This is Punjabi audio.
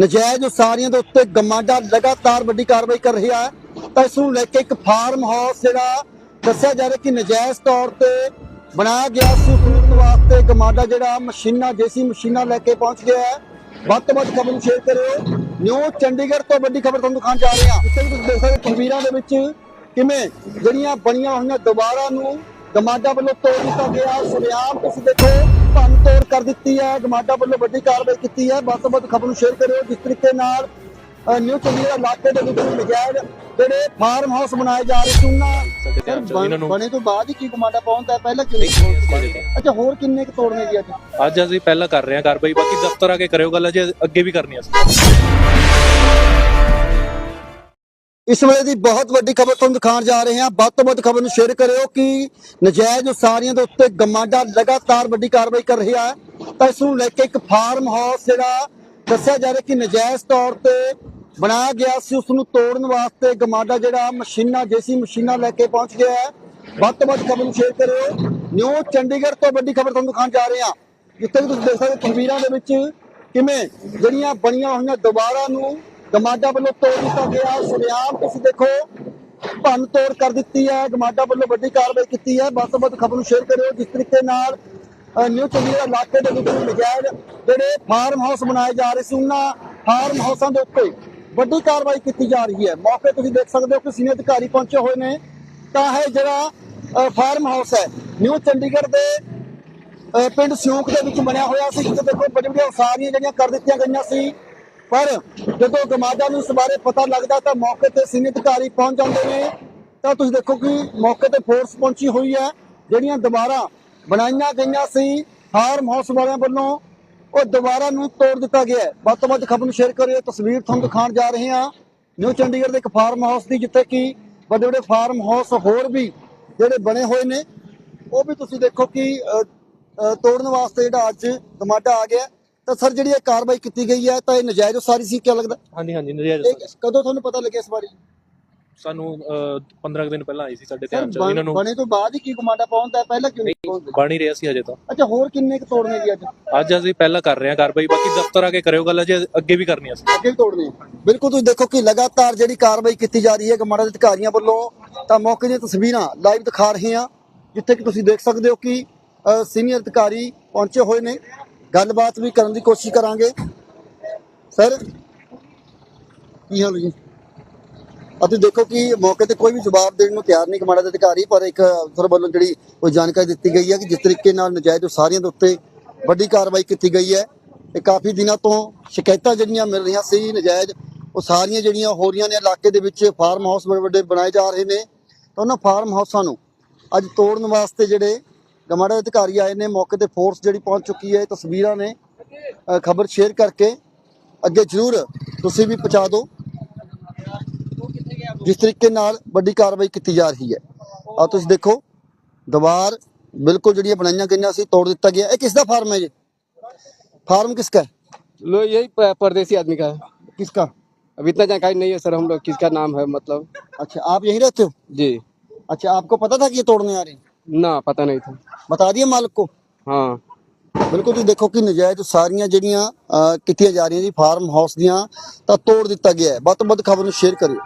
ਨਜਾਇਜ਼ ਉਸਾਰੀਆਂ ਦੇ ਉੱਤੇ ਗਮਾਡਾ ਲਗਾਤਾਰ ਵੱਡੀ ਕਾਰਵਾਈ ਕਰ ਰਿਹਾ ਹੈ। ਤਾਂ ਇਸ ਨੂੰ ਲੈ ਕੇ ਇੱਕ ਫਾਰਮ ਹਾਊਸ ਜਿਹੜਾ ਦੱਸਿਆ ਜਾ ਰਿਹਾ ਕਿ ਨਜਾਇਜ਼ ਤੌਰ ਤੇ ਬਣਾਇਆ ਗਿਆ ਸੀ। ਉਸ ਵਾਸਤੇ ਗਮਾਡਾ ਜਿਹੜਾ ਮਸ਼ੀਨਾਂ ਜੇਸੀ ਮਸ਼ੀਨਾਂ ਲੈ ਕੇ ਪਹੁੰਚ ਗਿਆ ਹੈ। ਵੱਧ ਤੋਂ ਵੱਧ ਖਬਰ ਨੂੰ ਸ਼ੇਅਰ ਕਰਿਓ। ਨਿਊ ਚੰਡੀਗੜ੍ਹ ਤੋਂ ਵੱਡੀ ਖਬਰ ਤੁਹਾਨੂੰ ਦਿਖਾਉਣ ਜਾ ਰਹੇ ਹਾਂ। ਜਿੱਥੇ ਵੀ ਤੁਸੀਂ ਦੇਖ ਸਕਦੇ ਹੋ ਤਸਵੀਰਾਂ ਦੇ ਵਿੱਚ ਕਿਵੇਂ ਜਿਹੜੀਆਂ ਬਣੀਆਂ ਹੋਈਆਂ ਦੁਬਾਰਾ ਨੂੰ ਗਮਾਡਾ ਵੱਲੋਂ ਤੋੜ ਦਿੱਤਾ ਗਿਆ। ਸੁਰਿਆਮ ਤੁਸੀਂ ਦੇਖੋ ਭੰਨ ਤੋੜ ਕਰ ਦਿੱਤੀ ਹੈ। ਗਮਾਡਾ ਵੱਲੋਂ ਵੱਡੀ ਕਾਰਵਾਈ ਕੀਤੀ ਹੈ। ਵੱਧ ਤੋਂ ਵੱਧ ਖਬਰ ਨੂੰ ਸ਼ੇਅਰ ਕਰਿਓ। ਜਿਸ ਤਰੀਕੇ ਨਾਲ ਨਿਊ ਚੰਡੀਗੜ੍ਹ ਇਲਾਕੇ ਦੇ ਵਿੱਚ ਨਜਾਇਜ਼ ਜਿਹੜੇ ਫਾਰਮ ਹਾਊਸ ਬਣਾਏ ਜਾ ਰਹੇ ਸੀ ਉਹਨਾਂ ਧਿਆਨ ਚ ਇਹਨਾਂ ਨੂੰ- ਬਣੇ ਤੋਂ ਬਾਅਦ ਹੀ ਕੀ ਗਮਾਡਾ ਪਹੁੰਚਦਾ ਪਹਿਲਾਂ ਕਿਉਂ ਨਹੀਂ? ਅੱਛਾ ਹੋਰ ਕਿੰਨੇ ਕੁ ਤੋੜਨੇ ਜੀ ਅੱਜ? ਅੱਜ ਅਸੀਂ ਪਹਿਲਾਂ ਕਰ ਰਹੇ ਹਾਂ ਕਾਰਵਾਈ। ਬਾਕੀ ਦਫ਼ਤਰ ਆ ਕੇ ਕਰਿਓ ਗੱਲ ਅਜੇ ਅੱਗੇ ਵੀ ਕਰਨੀ ਆ ਅਸੀਂ। ਇਸ ਵੇਲੇ ਦੀ ਬਹੁਤ ਵੱਡੀ ਖਬਰ ਤੁਹਾਨੂੰ ਦਿਖਾਉਣ ਜਾ ਰਹੇ ਹਾਂ। ਵੱਧ ਤੋਂ ਵੱਧ ਖਬਰ ਨੂੰ ਸ਼ੇਅਰ ਕਰਿਓ ਕਿ ਨਜਾਇਜ਼ ਉਸਾਰੀਆਂ ਦੇ ਉੱਤੇ ਗਮਾਡਾ ਲਗਾਤਾਰ ਵੱਡੀ ਕਾਰਵਾਈ ਕਰ ਰਿਹਾ ਹੈ। ਤਾਂ ਇਸ ਨੂੰ ਲੈ ਕੇ ਇੱਕ ਫਾਰਮ ਹਾਊਸ ਜਿਹੜਾ ਦੱਸਿਆ ਜਾ ਰਿਹਾ ਕਿ ਨਜਾਇਜ਼ ਤੌਰ ਤੇ ਬਣਾਇਆ ਗਿਆ ਸੀ। ਉਸ ਨੂੰ ਤੋੜਨ ਵਾਸਤੇ ਗਮਾਡਾ ਜਿਹੜਾ ਮਸ਼ੀਨਾਂ ਜੇਸੀ ਮਸ਼ੀਨਾਂ ਲੈ ਕੇ ਪਹੁੰਚ ਗਿਆ ਹੈ। ਵੱਧ ਤੋਂ ਵੱਧ ਖਬਰ ਨੂੰ ਸ਼ੇਅਰ ਕਰਿਓ। ਨਿਊ ਚੰਡੀਗੜ੍ਹ ਤੋਂ ਵੱਡੀ ਖਬਰ ਤੁਹਾਨੂੰ ਦਿਖਾਉਣ ਜਾ ਰਹੇ ਹਾਂ। ਜਿੱਥੇ ਵੀ ਤੁਸੀਂ ਦੇਖ ਸਕਦੇ ਹੋ ਤਸਵੀਰਾਂ ਦੇ ਵਿੱਚ ਕਿਵੇਂ ਜਿਹੜੀਆਂ ਬਣੀਆਂ ਹੋਈਆਂ ਦੁਬਾਰਾ ਨੂੰ ਗਮਾਡਾ ਵੱਲੋਂ ਤੋੜ ਦਿੱਤਾ ਗਿਆ। ਸੁਰਿਆਮ ਤੁਸੀਂ ਦੇਖੋ, ਭੰਨ ਤੋੜ ਕਰ ਦਿੱਤੀ ਹੈ। ਗਮਾਡਾ ਵੱਲੋਂ ਵੱਡੀ ਕਾਰਵਾਈ ਕੀਤੀ ਹੈ। ਵੱਧ ਤੋਂ ਵੱਧ ਖਬਰ ਨੂੰ ਸ਼ੇਅਰ ਕਰਿਓ। ਜਿਸ ਤਰੀਕੇ ਨਾਲ ਨਿਊ ਚੰਡੀਗੜ੍ਹ ਇਲਾਕੇ ਦੇ ਵਿੱਚ ਨਜਾਇਜ਼ ਜਿਹੜੇ ਫਾਰਮ ਹਾਊਸ ਬਣਾਏ ਜਾ ਰਹੇ ਸੀ, ਉਹਨਾਂ ਫਾਰਮ ਹਾਊਸਾਂ ਦੇ ਉੱਤੇ ਵੱਡੀ ਕਾਰਵਾਈ ਕੀਤੀ ਜਾ ਰਹੀ ਹੈ। ਮੌਕੇ ਤੁਸੀਂ ਦੇਖ ਸਕਦੇ ਹੋ ਕਿ ਸੀਨੀਅਰ ਅਧਿਕਾਰੀ ਪਹੁੰਚੇ ਹੋਏ ਨੇ। ਤਾਂ ਇਹ ਜਿਹੜਾ ਫਾਰਮ ਹਾਊਸ ਹੈ ਨਿਊ ਚੰਡੀਗੜ੍ਹ ਦੇ, ਅਹ, ਪਿੰਡ ਸਿਉਂਕ ਦੇ ਵਿੱਚ ਬਣਿਆ ਹੋਇਆ ਸੀ। ਜਿੱਥੇ ਦੇਖੋ ਵੱਡੀਆਂ ਵੱਡੀਆਂ ਉਸਾਰੀਆਂ ਜਿਹੜੀਆਂ ਕਰ ਦਿੱਤੀਆਂ ਗਈਆਂ ਸੀ। ਪਰ ਜਦੋਂ ਗਮਾਡਾ ਨੂੰ ਇਸ ਬਾਰੇ ਪਤਾ ਲੱਗਦਾ ਤਾਂ ਮੌਕੇ ਤੇ ਸੀਨੀਅਰ ਅਧਿਕਾਰੀ ਪਹੁੰਚ ਜਾਂਦੇ ਨੇ। ਤਾਂ ਤੁਸੀਂ ਦੇਖੋ ਕਿ ਮੌਕੇ ਤੇ ਫੋਰਸ ਪਹੁੰਚੀ ਹੋਈ ਹੈ। ਜਿਹੜੀਆਂ ਦੁਬਾਰਾ ਬਣਾਈਆਂ ਗਈਆਂ ਸੀ ਫਾਰਮ ਹਾਊਸ ਵਾਲਿਆਂ ਵੱਲੋਂ ਉਹ ਦੁਬਾਰਾ ਨੂੰ ਤੋੜ ਦਿੱਤਾ ਗਿਆ ਵੱਧ ਤੋਂ ਵੱਧ ਖਬਰ ਨੂੰ ਸ਼ੇਅਰ ਕਰਿਓ। ਤਸਵੀਰ ਤੁਹਾਨੂੰ ਦਿਖਾਉਣ ਜਾ ਰਹੇ ਹਾਂ। ਨਿਊ ਚੰਡੀਗੜ੍ਹ ਦੇ ਇੱਕ ਫਾਰਮ ਹਾਊਸ ਦੀ, ਜਿੱਥੇ ਕਿ ਵੱਡੇ ਵੱਡੇ ਫਾਰਮ ਹਾਊਸ ਹੋਰ ਵੀ ਜਿਹੜੇ ਬਣੇ ਹੋਏ ਨੇ। ਉਹ ਵੀ ਤੁਸੀਂ ਦੇਖੋ ਕਿ ਤੋੜਨ ਵਾਸਤੇ ਜਿਹੜਾ ਅੱਜ ਟਮਾਟਾ ਆ ਗਿਆ। ਤਾਂ ਸਰ ਜਿਹੜੀ ਇਹ ਕਾਰਵਾਈ ਕੀਤੀ ਗਈ ਹੈ ਤਾਂ ਇਹ ਨਜਾਇਜ਼ ਉਸਾਰੀ ਸੀ ਕੀ ਲੱਗਦਾ? ਹਾਂਜੀ ਹਾਂਜੀ ਨਜਾਇਜ਼ ਇਹ ਕਦੋਂ ਤੁਹਾਨੂੰ ਪਤਾ ਲੱਗਿਆ ਇਸ ਬਾਰੇ? ਸਾਨੂੰ ਅਹ, 15 ਕੁ ਦਿਨ ਪਹਿਲਾਂ ਆਈ ਸੀ ਸਾਡੇ ਧਿਆਨ ਚ ਇਹਨਾਂ ਨੂੰ ਬਣੇ ਤੋਂ ਬਾਅਦ ਹੀ ਕੀ ਕਮਾਂਡਾ ਪਹੁੰਚਦਾ ਪਹਿਲਾਂ ਕਿਉਂ ਨਹੀਂ ਪਹੁੰਚਦਾ? ਬਣ ਹੀ ਰਿਹਾ ਸੀ ਹਜੇ ਤਾਂ। ਅੱਛਾ ਹੋਰ ਕਿੰਨੇ ਕੁ ਤੋੜਨੇ ਜੀ ਅੱਜ? ਅੱਜ ਅਸੀਂ ਪਹਿਲਾਂ ਕਰ ਰਹੇ ਹਾਂ ਕਾਰਵਾਈ ਬਾਕੀ ਦਫ਼ਤਰ ਆ ਕੇ ਕਰਿਓ ਗੱਲ ਅਜੇ ਅੱਗੇ ਵੀ ਕਰਨੀ ਅਸੀਂ। ਅੱਗੇ ਵੀ ਤੋੜਨੇ। ਬਿਲਕੁਲ ਤੁਸੀਂ ਦੇਖੋ ਕਿ ਲਗਾਤਾਰ ਜਿਹੜੀ ਕਾਰਵਾਈ ਕੀਤੀ ਜਾ ਰਹੀ ਹੈ ਕਮਾਂਡਾ ਦੇ ਅਧਿਕਾਰੀਆਂ ਵੱਲੋਂ ਤਾਂ ਮੌਕੇ ਦੀਆਂ ਤਸਵੀਰਾਂ ਲਾਈਵ ਦਿਖਾ ਰਹੇ ਹਾਂ ਜਿੱਥੇ ਕਿ ਤੁਸੀਂ ਦੇਖ ਸਕਦੇ ਹੋ ਕਿ ਸੀਨੀਅਰ ਅਧਿਕਾਰੀ ਪਹੁੰਚੇ ਹੋਏ ਨੇ। ਗੱਲਬਾਤ ਵੀ ਕਰਨ ਦੀ ਕੋਸ਼ਿਸ਼ ਕਰਾਂਗੇ। ਸਰ, ਕੀ ਹਾਲ ਜੀ? ਅਤੇ ਦੇਖੋ ਕਿ ਮੌਕੇ ਤੇ ਕੋਈ ਵੀ ਜਵਾਬ ਦੇਣ ਨੂੰ ਤਿਆਰ ਨਹੀਂ ਕਮਾਂਡਾ ਅਧਿਕਾਰੀ, ਪਰ ਇੱਕ ਅਫਸਰ ਵੱਲੋਂ ਜਿਹੜੀ ਉਹ ਜਾਣਕਾਰੀ ਦਿੱਤੀ ਗਈ ਹੈ ਕਿ ਜਿਸ ਤਰੀਕੇ ਨਾਲ ਨਜਾਇਜ਼ ਉਸਾਰੀਆਂ ਦੇ ਉੱਤੇ ਵੱਡੀ ਕਾਰਵਾਈ ਕੀਤੀ ਗਈ ਹੈ ਇਹ ਕਾਫੀ ਦਿਨਾਂ ਤੋਂ ਸ਼ਿਕਾਇਤਾਂ ਜਿਹੜੀਆਂ ਮਿਲ ਰਹੀਆਂ ਸੀ, ਨਜਾਇਜ਼ ਸਾਰੀਆਂ ਜਿਹੜੀਆਂ ਹੋ ਰਹੀਆਂ ਨੇ, ਇਲਾਕੇ ਦੇ ਵਿੱਚ ਫਾਰਮ ਹਾਊਸ ਬੜੇ ਵੱਡੇ ਬਣਾਏ ਜਾ ਰਹੇ ਨੇ। ਤਾਂ ਉਹਨਾਂ ਫਾਰਮ ਹਾਊਸਾਂ ਨੂੰ ਅੱਜ ਤੋੜਨ ਵਾਸਤੇ ਜਿਹੜੇ ਗਮਾੜਾ ਦੇ ਅਧਿਕਾਰੀ ਆਏ ਨੇ ਮੌਕੇ ਤੇ ਫੋਰਸ ਜਿਹੜੀ ਪਹੁੰਚ ਚੁੱਕੀ ਹੈ ਇਹ ਤਸਵੀਰਾਂ ਨੇ ਖਬਰ ਸ਼ੇਅਰ ਕਰਕੇ ਅੱਗੇ ਜ਼ਰੂਰ ਤੁਸੀਂ ਵੀ ਪਹੁੰਚਾ ਦਿਓ ਜਿਸ ਤਰੀਕੇ ਨਾਲ ਵੱਡੀ ਕਾਰਵਾਈ ਕੀਤੀ ਜਾ ਰਹੀ ਹੈ ਆ ਤੁਸੀਂ ਦੇਖੋ ਦੀਵਾਰ ਬਿਲਕੁਲ ਜਿਹੜੀਆਂ ਬਣਾਈਆਂ ਗਈਆਂ ਸੀ ਤੋੜ ਦਿੱਤਾ ਗਿਆ ਇਹ ਕਿਸ ਦਾ ਫਾਰਮ ਹੈ ਜੀ फार्म किसका है लो यही प- परदेसी आदमी का है किसका अब इतना जानकारी नहीं है सर हम लोग किसका नाम है मतलब अच्छा आप यहीं रहते हो जी अच्छा आपको पता था कि ये तोड़ने आ रही हैं? ना पता नहीं था बता दिया मालिक को हाँ ਬਿਲਕੁਲ ਤੁਸੀਂ ਦੇਖੋ ਕਿ ਨਜਾਇਜ਼ ਸਾਰੀਆਂ ਜਿਹੜੀਆਂ ਅਹ, ਕੀਤੀਆਂ ਜਾ ਰਹੀਆਂ ਜੀ ਫਾਰਮ ਹਾਊਸ ਦੀਆਂ ਤਾਂ ਤੋੜ ਦਿੱਤਾ ਗਿਆ ਹੈ ਵੱਧ ਤੋਂ ਵੱਧ ਖਬਰ ਨੂੰ ਸ਼ੇਅਰ ਕਰਿਓ